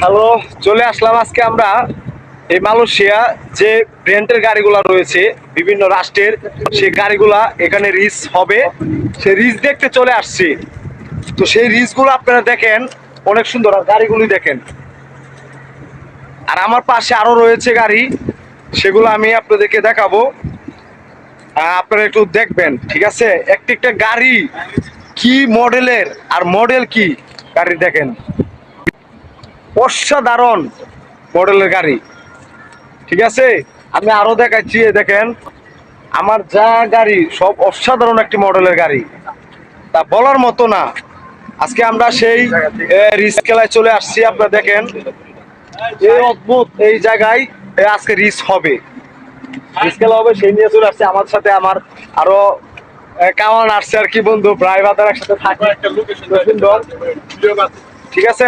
Hello, চলে আসলাম আজকে আমরা এই মালয়েশিয়া যে ব্র্যান্ডের গাড়িগুলো রয়েছে, বিভিন্ন রাষ্ট্রের, সেই গাড়িগুলা এখানে রিস হবে। সেই রিস দেখতে চলে আসছি। তো সেই রিসগুলো আপনারা দেখেন, অনেক সুন্দর আর গাড়িগুলি দেখেন। আর আমার পাশে আরও রয়েছে গাড়ি, সেগুলো আমি আপনাদেরকে দেখাবো। আপনারা একটু দেখবেন, ঠিক আছে? একটি একটা গাড়ি কি মডেলের আর মডেল কি? গাড়ি দেখেন। অসাধারণ মডেলের গাড়ি। ঠিক আছে? আমি আরও দেখাচ্ছি দেখেন। আমার যা গাড়ি সব অসাধারণ একটি মডেলের গাড়ি। তা বলার মতো না। আজকে আমরা সেই রিস খেলায় চলে আসছি আপনারা দেখেন। এই অদ্ভুত এই জায়গায় আজকে রিস হবে। রিস খেলা হবে সেই নিয়ে চলে আসছে। আমার সাথে আমার আরও কামান আসছে আর কি বন্ধু। প্রায় বাজার একসাথে থাকে। ঠিক আছে?